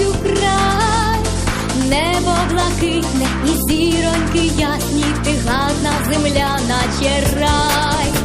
Матусю край, небо блакитне і зіроньки ясні, ти гадна земля, наче рай.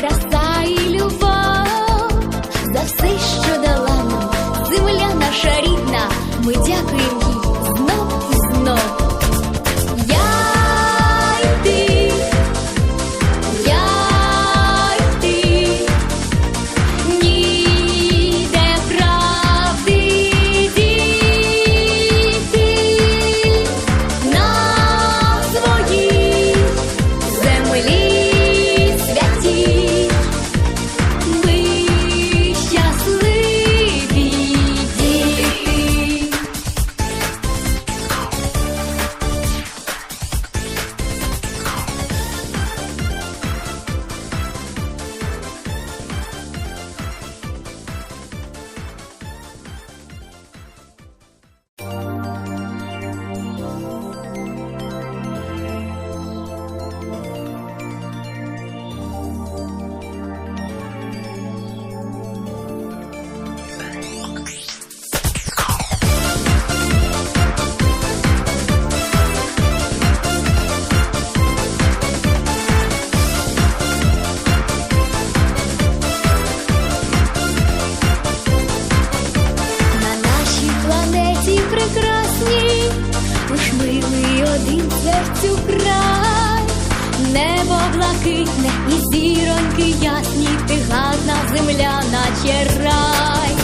краса. родився в цю край, небо блакитне і зіроньки ясні, ти гадна земля, наче рай.